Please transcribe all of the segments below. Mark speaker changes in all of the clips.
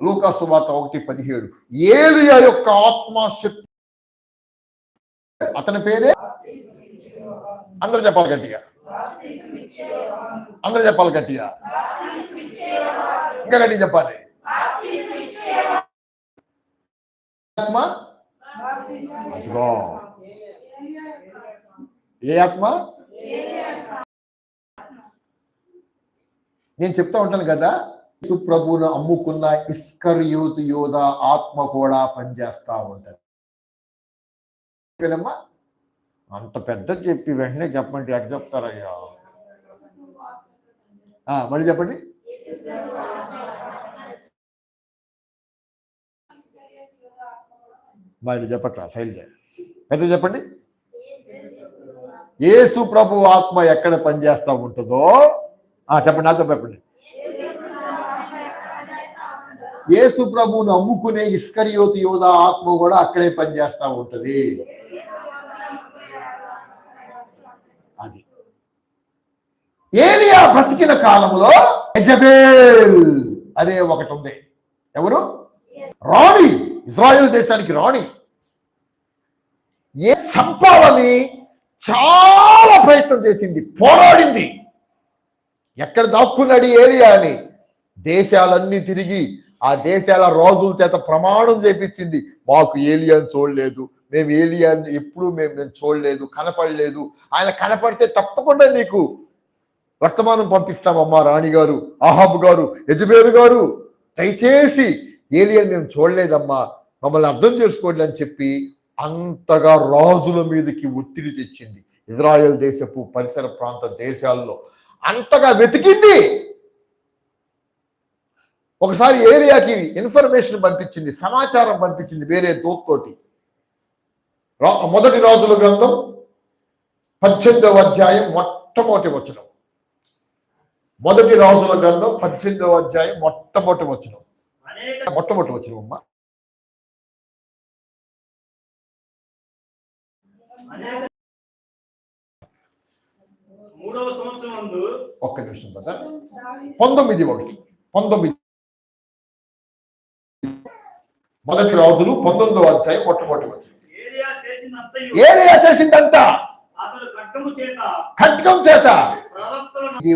Speaker 1: లూకాసు వార్త ఒకటి పదిహేడు. ఏలియా యొక్క ఆత్మశక్తి అతని పేరే? అందరు చెప్పాలి గట్టిగా. అందరు చెప్పాలి గట్టిగా. ఇంకా గట్టిగా చెప్పాలి. ఆత్మ? అదిగో. ఏ ఆత్మ? నేను చెప్తా ఉంటాను కదా ప్రభువును అమ్ముకున్న ఇస్కర్ యూత్ యోధ ఆత్మ కూడా పనిచేస్తూ ఉంటది. చెప్పినమ్మా? అంత పెద్ద చెప్పి వెంటనే చెప్పండి అటు చెప్తారయ్యా? ఆ, మళ్ళీ చెప్పండి. మరి చెప్పట్లా శైలజ పెద్ద చెప్పండి. ఏసు ప్రభు ఆత్మ ఎక్కడ పనిచేస్తూ ఉంటుందో? ఆ, చెప్పండి నాతో చెప్పండి. యేసు ప్రభువును అమ్ముకునే ఇస్కరియోతి యోధ ఆత్మ కూడా అక్కడే పనిచేస్తూ ఉంటుంది. అది. ఏలియా బ్రతికిన కాలంలో ఎజబేల్ అనే ఒకటి ఉంది. ఎవరు? రాణి. ఇజ్రాయెల్ దేశానికి రాణి. ఏ చంపాలని చాలా ప్రయత్నం చేసింది. పోరాడింది. ఎక్కడ దాక్కున్నాడు ఏలియా అని? దేశాలన్నీ తిరిగి ఆ దేశాల రాజుల చేత ప్రమాణం చేపించింది. మాకు ఏలియాని చూడలేదు. మేము ఏలియాని ఎప్పుడు మేము నేను చూడలేదు కనపడలేదు. ఆయన కనపడితే తప్పకుండా నీకు వర్తమానం పంపిస్తామమ్మా రాణి గారు గారు యజమేరు గారు. దయచేసి ఏలియన్ మేము చూడలేదమ్మా. మమ్మల్ని అర్థం చేసుకోండి అని చెప్పి అంతగా రాజుల మీదకి ఒత్తిడి తెచ్చింది. ఇజ్రాయెల్ దేశపు పరిసర ప్రాంత దేశాల్లో. అంతగా వెతికింది. ఒకసారి ఏరియాకి ఇన్ఫర్మేషన్ పంపించింది సమాచారం పంపించింది వేరే దూత్తోటి. మొదటి రాజుల గ్రంథం పద్దెనిమిదవ అధ్యాయం మొట్టమొదటి వచనం. మొదటి రాజుల గ్రంథం పద్దెనిమిదవ అధ్యాయం మొట్టమొదటి వచనం.
Speaker 2: అనేక
Speaker 1: మొట్టమొదటి వచనం అమ్మా. ఒక్క నిమిషం కదా పంతొమ్మిది ఒకటి. పంతొమ్మిది మొదటి రాజులు పంతొమ్మిదవ అధ్యాయం మొట్టమొదటి
Speaker 2: చేసినంతయు
Speaker 1: ఏరియా చేసిందంతా ఖడ్గం చేత.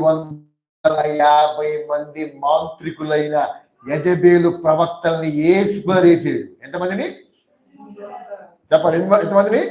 Speaker 1: వందల యాభై మంది మాంత్రికులైన యజబేలు ప్రవక్తల్ని ఏసుమరేసాడు ఎంతమందిని? ఎన్ని- ఎంతమందిని?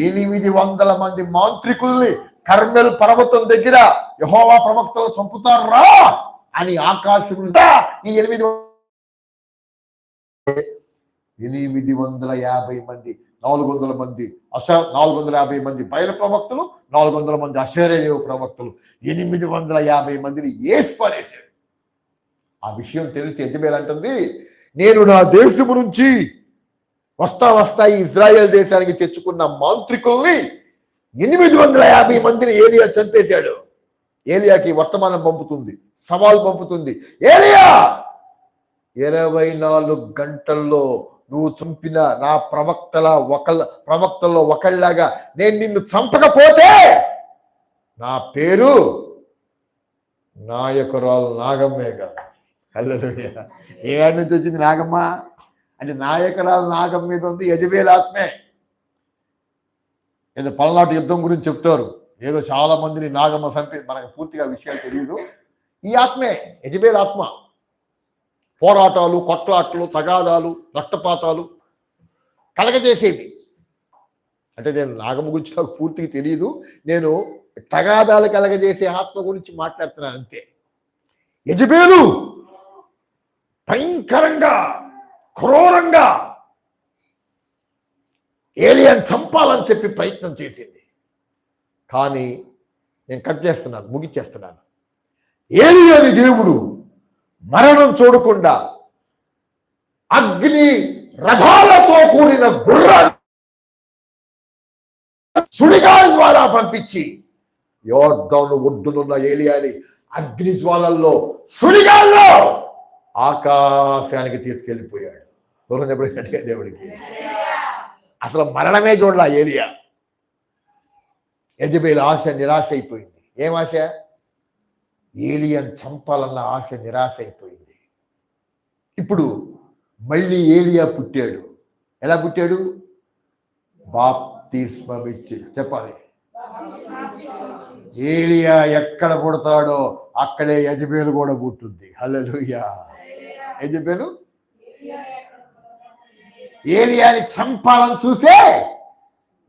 Speaker 1: ఎనిమిది వందల మంది మాంత్రికుల్ని కర్మెల్ పర్వతం దగ్గర యహోవా ప్రవక్తలు చంపుతారా అని ఆకాశం ఈ ఎనిమిది ఎనిమిది వందల యాభై మంది నాలుగు వందల మంది అశ నాలుగు వందల యాభై మంది బయల ప్రవక్తలు నాలుగు వందల మంది అశేరదేవ ప్రవక్తలు. ఎనిమిది వందల యాభై మందిని ఏస్పరేశాడు ఆ విషయం తెలిసి యజమేల్ అంటుంది నేను నా దేశము నుంచి వస్తా వస్తా ఇజ్రాయెల్ దేశానికి తెచ్చుకున్న మాంత్రికుల్ని ఎనిమిది వందల యాభై మందిని ఏలియా చంపేశాడు. ఏలియాకి వర్తమానం పంపుతుంది సవాల్ పంపుతుంది. ఏలియా! ఇరవై నాలుగు గంటల్లో నువ్వు చంపిన నా ప్రవక్తల ఒకళ్ళ ప్రవక్తల్లో ఒకళ్ళలాగా నేను నిన్ను చంపకపోతే నా పేరు నాయకురాలు నాగమ్మే కాదు. హల్లెలూయా. ఏడాది నుంచి వచ్చింది నాగమ్మ? అంటే నాయకురాలు నాగమ్మ మీద ఉంది యజబేల్ ఆత్మే. ఏదో పల్నాటి యుద్ధం గురించి చెప్తారు. ఏదో చాలా మందిని నాగమ్మ చంపి మనకు పూర్తిగా విషయాలు తెలియదు ఈ ఆత్మే యజబేల్ ఆత్మ. పోరాటాలు కొట్లాట్లు తగాదాలు రక్తపాతాలు కలగజేసేవి. అంటే నేను నాగమ్మ గురించి నాకు పూర్తిగా తెలియదు నేను తగాదాలు కలగజేసే ఆత్మ గురించి మాట్లాడుతున్నాను అంతే. యజబేలు భయంకరంగా క్రూరంగా ఏలియన్ చంపాలని చెప్పి ప్రయత్నం చేసింది. కానీ నేను కట్ చేస్తున్నాను ముగిచ్చేస్తున్నాను. ఏలియని దేవుడు మరణం చూడకుండా అగ్ని రథాలతో కూడిన గుర్రాన్ని సుడిగాలి ద్వారా పంపించి యోర్ధను ఒడ్డునున్న ఏలియాని అగ్ని జ్వాలల్లో సుడిగాల్లో ఆకాశానికి తీసుకెళ్ళిపోయాడు. దూరం దేవుడికి? అసలు మరణమే చూడాల ఏలియా. యజబేలు ఆశ నిరాశ అయిపోయింది. ఏం ఆశ? ఏలియన్ చంపాలన్న ఆశ నిరాశ అయిపోయింది. ఇప్పుడు మళ్ళీ ఏలియా పుట్టాడు. ఎలా పుట్టాడు? బాప్ ఇచ్చి చెప్పాలి. ఏలియా ఎక్కడ పుడతాడో అక్కడే యజమేలు కూడా పుట్టుంది. హల్లెలూయా. యజమేలు ఏలియాని చంపాలని చూసే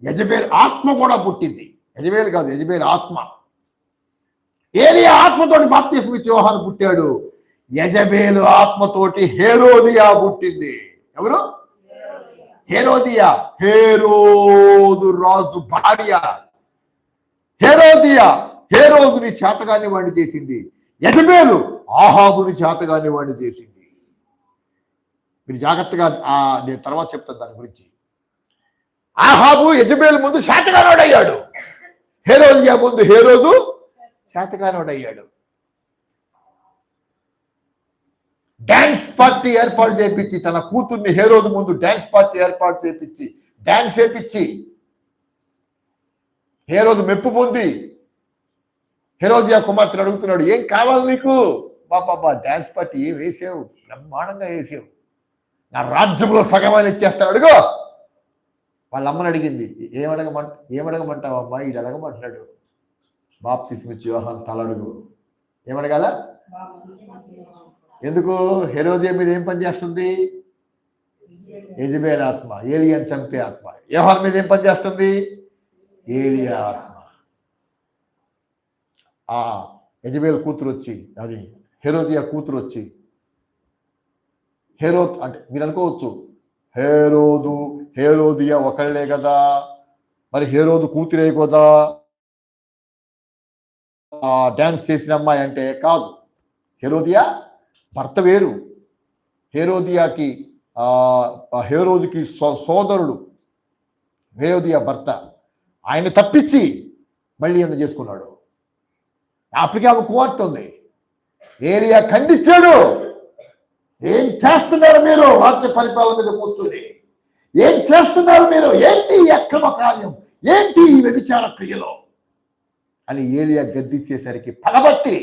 Speaker 1: యజబేలు ఆత్మ కూడా పుట్టింది. యజబేలు కాదు యజబేలు ఆత్మ. ఏలి ఆత్మతోటి బాప్తిస్మ ఇచ్చి యోహాను పుట్టాడు. యజబేలు ఆత్మతోటి హేరోదియా పుట్టింది. ఎవరు? హేరోదియా. హేరోదు రాజు భార్య. హేరోదియా. హేరోదుని చేతగాని వాడిని చేసింది. యజబేలు ఆహాబుని చేతగాని వాడిని చేసింది. మీరు జాగ్రత్తగా ఆ నేను తర్వాత చెప్తాను దాని గురించి. ఆహాబు యజబేలు ముందు శాతగానోడయ్యాడు హేరోదియా ముందు హేరోదు శాతగానోడయ్యాడు. డ్యాన్స్ పార్టీ ఏర్పాటు చేపించి తన కూతుర్ని హేరోదు ముందు డ్యాన్స్ పార్టీ ఏర్పాటు చేపించి డ్యాన్స్ వేపించి హేరోదు మెప్పు పొంది హెరోదియా కుమార్తెను అడుగుతున్నాడు ఏం కావాలి నీకు? బాబా డ్యాన్స్ పార్టీ ఏం వేసావు? బ్రహ్మాండంగా వేసావు. నా రాజ్యంలో సగమని ఇచ్చేస్తాను అడుగు. వాళ్ళ అమ్మని అడిగింది ఏమడగమంట ఏమడగమంటావు అమ్మా ఈడు అడగమంటున్నాడు. బాప్తిస్మిచ్చి యోహాన్ తలడుగు. ఏమడగాల? ఎందుకు? హెరోదియా మీద ఏం పని చేస్తుంది యజబేల్ ఆత్మ ఏలియన్ చంపే ఆత్మ. యోహాన్ మీద ఏం పని చేస్తుంది ఏలియా ఆత్మ. ఆ యజబేల్ కూతురు వచ్చి అది హెరోదియా కూతురు వచ్చి హేరోద్ అంటే మీరు అనుకోవచ్చు హేరోదు హేరోదియా ఒకళ్ళే కదా మరి హేరోదు కూతురే కదా డ్యాన్స్ చేసిన అమ్మాయి అంటే కాదు. హేరోదియా? భర్త వేరు. హేరోదియాకి హేరోదికి సో- సోదరుడు. హేరోదియా భర్త. ఆయన తప్పించి మళ్ళీ ఏమైనా చేసుకున్నాడు. అప్పటికే ఆమె కుమార్తె ఉంది. ఏరియా ఖండించాడు. ఏం చేస్తున్నారు మీరు? రాజ్య పరిపాలన మీద కూర్చొని. ఏం చేస్తున్నారు మీరు? ఏంటి అక్రమ కార్యం? ఏంటి ఈ వ్యభిచార క్రియలో? అని ఏలియా గద్దిచ్చేసరికి పగబట్టి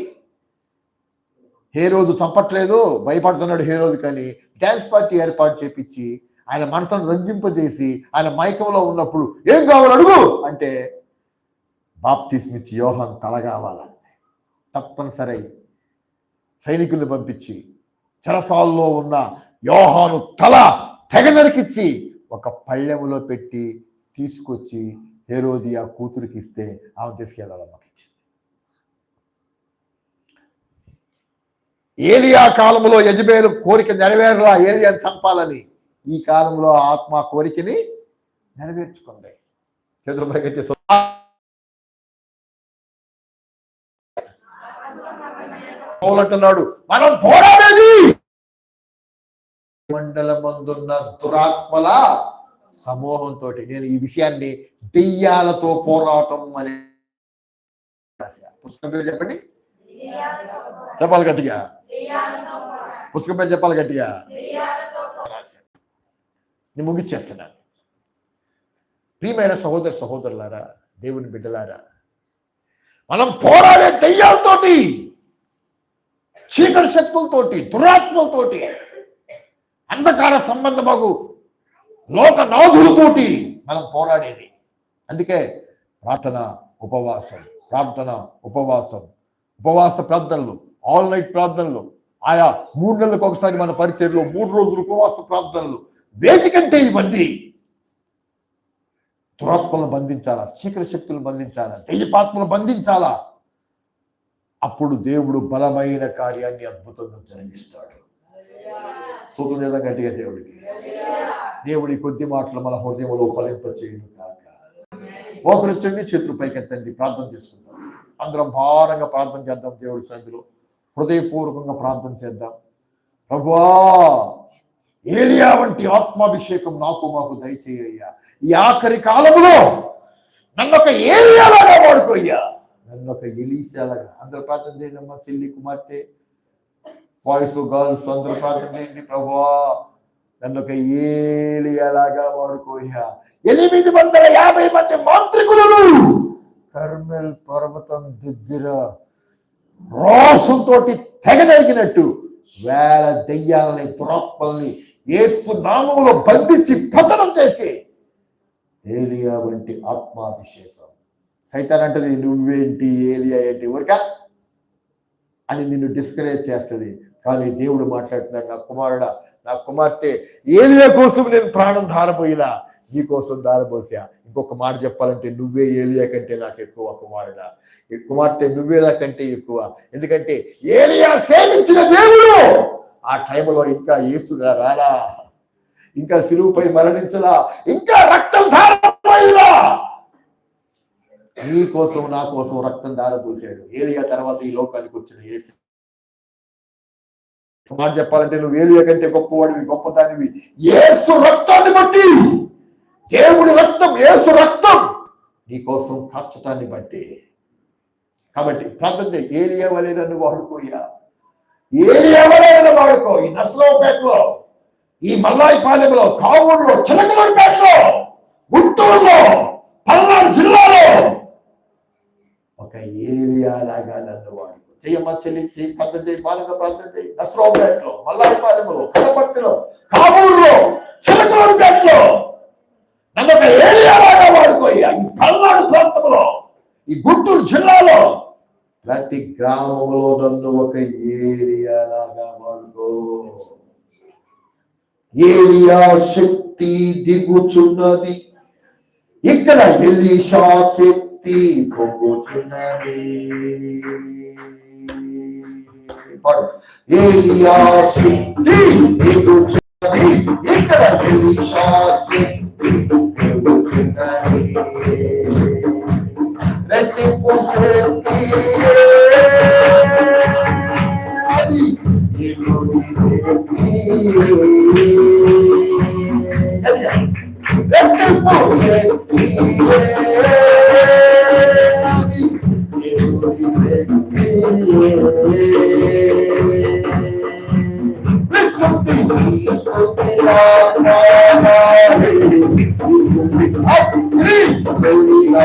Speaker 1: హేరోదు చంపట్లేదు భయపడుతున్నాడు హేరోదు కానీ డ్యాన్స్ పార్టీ ఏర్పాటు చేపించి ఆయన మనసును రంజింపజేసి ఆయన మైకంలో ఉన్నప్పుడు ఏం కావాలి అడుగు అంటే బాప్తిస్మిచ్చి యోహన్ తల కావాలని తప్పనిసరి సైనికుల్ని పంపించి చెరసాల్లో ఉన్న యోహాను తల తెగ నరికిచ్చి ఒక పళ్ళెములో పెట్టి తీసుకొచ్చి హేరోదియా కూతురికి ఇస్తే ఆమె తీసుకెళ్ళాలమ్మకి ఇచ్చింది ఏలియా కాలంలో యజమేలు కోరిక నెరవేరలా ఏలియాని చంపాలని ఈ కాలంలో ఆత్మ కోరికని నెరవేర్చుకుంది. చేతులు అంటున్నాడు మనం పోరాడేది! మండలమందున్న దురాత్మల సమూహంతో నేను ఈ విషయాన్ని దెయ్యాలతో పోరాటం అనే పుస్తకం పేరు చెప్పండి? చెప్పాలి గట్టిగా. పుస్తకం పేరు చెప్పాలి గట్టిగా. నేను ముగిచ్చేస్తున్నాను ప్రియమైన సహోదర సహోదరులారా దేవుని బిడ్డలారా మనం పోరాడే దెయ్యాలతోటి చీకటి శక్తులతోటి దురాత్మలతోటి అంధకార సంబంధమగు లోకనాథులతోటి మనం పోరాడేది. అందుకే ప్రార్థన ఉపవాసం ప్రార్థన ఉపవాసం ఉపవాస ప్రార్థనలు ఆల్ నైట్ ప్రార్థనలు ఆయా మూడు నెలలకు ఒకసారి మన పరిచయంలో మూడు రోజులు ఉపవాస ప్రార్థనలు వేటికంటే ఇవన్నీ దురాత్మలను బంధించాలా? చీకటి శక్తులను బంధించాలా? దెయ్యపాత్మలు బంధించాలా? అప్పుడు దేవుడు బలమైన కార్యాన్ని అద్భుతంగా జరిగిస్తాడు. సూత్రం గట్టిగా దేవుడికి. దేవుడి కొద్ది మాటలు మన హృదయంలో ఫలింపచేయను కాక మోకరించండి చేతులు పైకెత్తండి ప్రార్థన చేసుకుందాం. అందరం భారంగా ప్రార్థన చేద్దాం దేవుడి సన్నిధిలో. హృదయపూర్వకంగా ప్రార్థన చేద్దాం. ప్రభువా ఏలియా వంటి ఆత్మాభిషేకం నాకు మాకు దయచేయ్యా ఈ ఆఖరి కాలంలో నన్ను ఒక ఏలియాలాగా వాడుకోయ్యా. నన్ను ఒక ఎలీసాలాగా అందరూ ప్రార్థన చేయండి చెల్లి కుమార్తె. బాయ్స్ గర్ల్స్ అందరూ ప్రార్థన చేయండి ప్రభువా? నన్ను ఒక ఏలియాలాగా వాడుకోయా ఎనిమిది వందల యాభై మంది మాంత్రికులను కర్మెల్ పర్వతం దగ్గర రోషంతో తెగనెగినట్టు వేల దెయ్యాలని దురాత్మల్ని ఏసు నామంలో బంధించి పతనం చేసి ఏలియా వంటి ఆత్మాభిషేకం. సైతాన్ అంటది నువ్వేంటి ఏలియా ఏంటి? ఊరికా అని నిన్ను డిస్కరేజ్ చేస్తుంది. కానీ దేవుడు మాట్లాడుతున్నాడు నా కుమారుడా నా కుమార్తె ఏలియా కోసం నేను ప్రాణం ధారపోయిలా నీ కోసం ధారపోసా. ఇంకొక మాట చెప్పాలంటే నువ్వే ఏలియా కంటే నాకు ఎక్కువ కుమారుడా. ఈ కుమార్తె నువ్వే నాకంటే ఎక్కువ. ఎందుకంటే ఏలియా సేవించిన దేవుడు ఆ టైంలో ఇంకా యేసుగా రాలా ఇంకా సిలువుపై మరణించలా? ఇంకా రక్తం ధారపోయిలా నీ కోసం నా కోసం రక్తం ధారపోసాడు. ఏలియా తర్వాత ఈ లోకానికి వచ్చిన ఏసు మాట చెప్పాలంటే నువ్వు ఏలియా కంటే గొప్పవాడివి గొప్పదానివి. ఏసు రక్తాన్ని బట్టి దేవుడి రక్తం ఏసు రక్తం నీ కోసం కాచటాన్ని బట్టి. కాబట్టి ప్రార్థన ఏలియా వలే నన్ను వాడుకోయా ఏలియా వలె నన్ను వాడుకో. ఈ నర్సరావుపేటలో ఈ మల్లాయిపాలెంలో కావూరులో చిలకలూరుపేటలో గుంటూరులో పల్నాడు జిల్లాలో ఒక ఏలియా లాగా నన్ను వాడుకో. చెయ్యమ్మ చెల్లి చెయ్యి ప్రార్థన చేయి బాలంగా ప్రార్థన చేయి నర్సరావుపేటలో మల్లాయిపాలెంలో కలపర్తిలో కావూరులో చిలకలూరుపేటలో నన్ను ఒక ఏరియాలాగా వాడుకోయ్యా. ఈ పల్నాడు ప్రాంతంలో ఈ గుంటూరు జిల్లాలో ప్రతి గ్రామంలో నన్ను ఒక ఏరియాలాగా వాడుకో. ఏరియా శక్తి దిగుచున్నది ఇక్కడ ఎలీషా శక్తి పొంగుచున్నది. పాడు. ఏలియా శక్తి దిగుచున్నది ఇక్కడ ఎలీషా శక్తి పొంగుచున్నది రెట్టింపు శక్తి అది దేవుని శక్తి అది రెట్టింపు శక్తి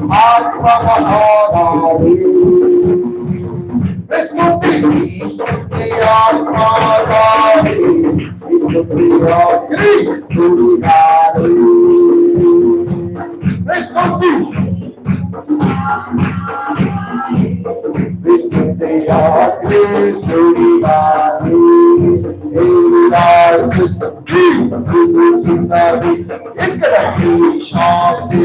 Speaker 1: Atma Vishnu Krishna Atma Gavi Vishnu Krishna Guru Gavi Vishnu Vishnu Krishna Guru Gavi Ekadashi Shasi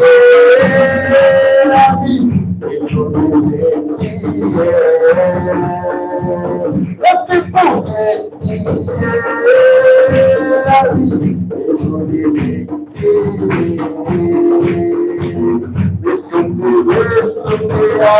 Speaker 1: ఇక్కడ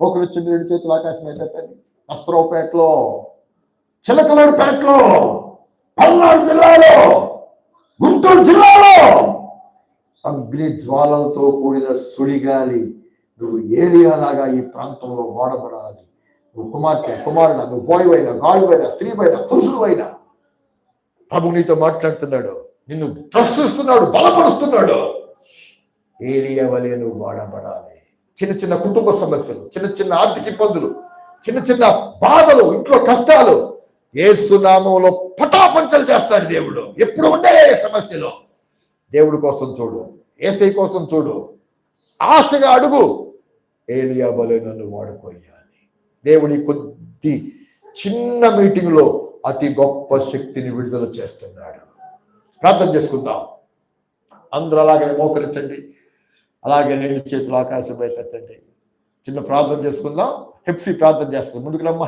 Speaker 1: ఒకరు చిన్న రెండు చేతులు ఆకాశం ఎత్తండి నస్త్రవపేటలో చిలకలూరుపేటలో పల్నాడు జిల్లాలో గుంటూరు జిల్లాలో అగ్ని జ్వాలలతో కూడిన సుడిగాలి నువ్వు ఏలియాలాగా ఈ ప్రాంతంలో వాడబడాలి. నువ్వు కుమార్తె కుమారుడు నువ్వు బోయవైనా గాడువైనా స్త్రీవైనా పురుషుడువైనా ప్రభు నీతో మాట్లాడుతున్నాడు. నిన్ను ప్రశ్నిస్తున్నాడు బలపరుస్తున్నాడు. ఏలియా వలె నువ్వు వాడబడాలి. చిన్న చిన్న కుటుంబ సమస్యలు చిన్న చిన్న ఆర్థిక ఇబ్బందులు చిన్న చిన్న బాధలు ఇంట్లో కష్టాలు. ఏసునామంలో పటాపంచలు చేస్తాడు దేవుడు. ఎప్పుడు ఉండే సమస్యలు. దేవుడి కోసం చూడు. ఏసై కోసం చూడు. ఆశగా అడుగు. ఏలియా బలే నన్ను వాడుకోయాలి దేవుడి కొద్ది చిన్న మీటింగ్లో అతి గొప్ప శక్తిని విడుదల చేస్తున్నాడు. ప్రార్థన చేసుకుందాం. అందరూ అలాగే మోకరించండి. అలాగే రెండు చేతులు ఆకాశం ఎత్తండి. చిన్న ప్రార్థన చేసుకుందాం. హెప్సీ ప్రార్థన చేస్తుంది. ముందుకు రమ్మ.